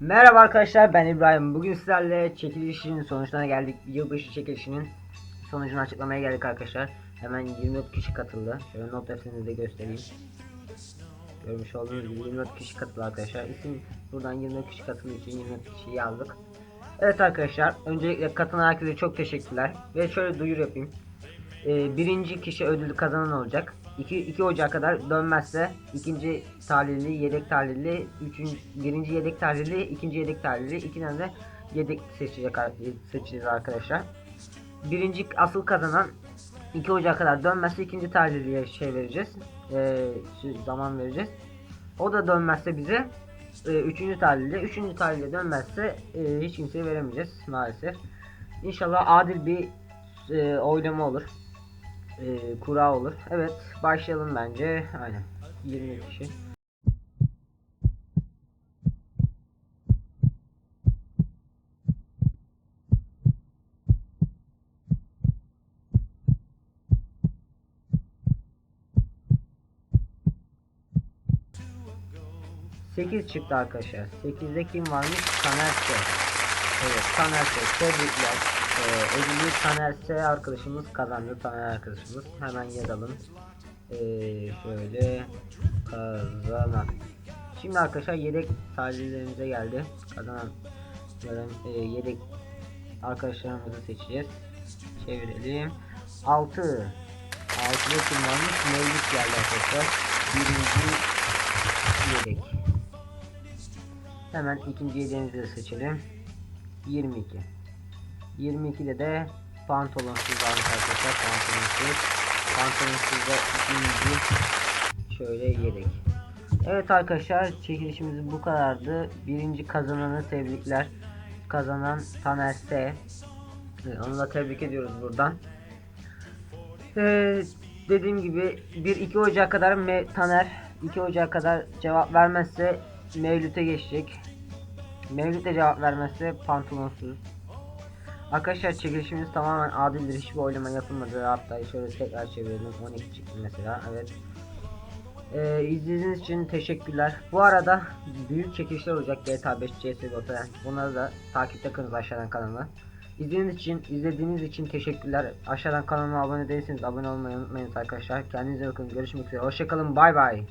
Merhaba arkadaşlar ben İbrahim. Bugün sizlerle çekilişin sonuçlarına geldik. Yılbaşı çekilişinin sonucunu açıklamaya geldik arkadaşlar. Hemen 24 kişi katıldı. Şöyle not defterinizi de göstereyim. Görmüş olduğunuz gibi 24 kişi katıldı arkadaşlar. İsim buradan 24 kişi katıldığı için 24 kişiyi yazdık. Evet arkadaşlar öncelikle katılan herkese çok teşekkürler. Ve şöyle duyur yapayım. Ee, birinci kişi ödülü kazanan olacak. 2, 2 Ocak'a kadar dönmezse ikinci talihli, yedek talihli, üçüncü, birinci yedek talihli, ikinci yedek talihli, iki tane de yedek seçecek seçeceğiz arkadaşlar. Birinci asıl kazanan 2 Ocak'a kadar dönmezse ikinci talihliye şey vereceğiz. Şu zaman vereceğiz. O da dönmezse bize e, üçüncü talihli, üçüncü talihli dönmezse e, hiç kimseye veremeyeceğiz maalesef. İnşallah adil bir e, oylama olur e, kura olur. Evet başlayalım bence. Aynen. 20 kişi. Sekiz çıktı arkadaşlar. 8'de kim varmış? Taner. Evet Taner. Tebrikler. Ee, ödülü Taner arkadaşımız kazandı. Taner arkadaşımız. Hemen yazalım. Ee, şöyle kazanan. Şimdi arkadaşlar yedek talihlerimize geldi. Kazanan e, yedek arkadaşlarımızı seçeceğiz. Çevirelim. 6 6'da kim varmış? Mevlüt geldi arkadaşlar. Birinci yedek. Hemen ikinci yedeğimizi de seçelim. 22. 22'de de pantolonsuz arkadaşlar. Pantolonsuz. Pantolonsuz da ikinci şöyle yedek. Evet arkadaşlar çekilişimiz bu kadardı. Birinci kazananı tebrikler. Kazanan Taner S. Evet, Onu da tebrik ediyoruz buradan. Ee, dediğim gibi 1-2 Ocak kadar Me- Taner 2 Ocak kadar cevap vermezse Mevlüt'e geçecek. Mevlüt de cevap vermezse pantolonsuz. Arkadaşlar çekilişimiz tamamen adildir. Hiçbir oylama yapılmadı. Hatta şöyle tekrar çevirelim. 12 çıktı mesela. Evet. Ee, izlediğiniz için teşekkürler. Bu arada büyük çekilişler olacak GTA 5 CSGO'da. Bunları da takipte kalınız aşağıdan kanalına. İzlediğiniz için, izlediğiniz için teşekkürler. Aşağıdan kanalıma abone değilseniz abone olmayı unutmayın arkadaşlar. Kendinize bakın. Görüşmek üzere. Hoşçakalın. Bay bay.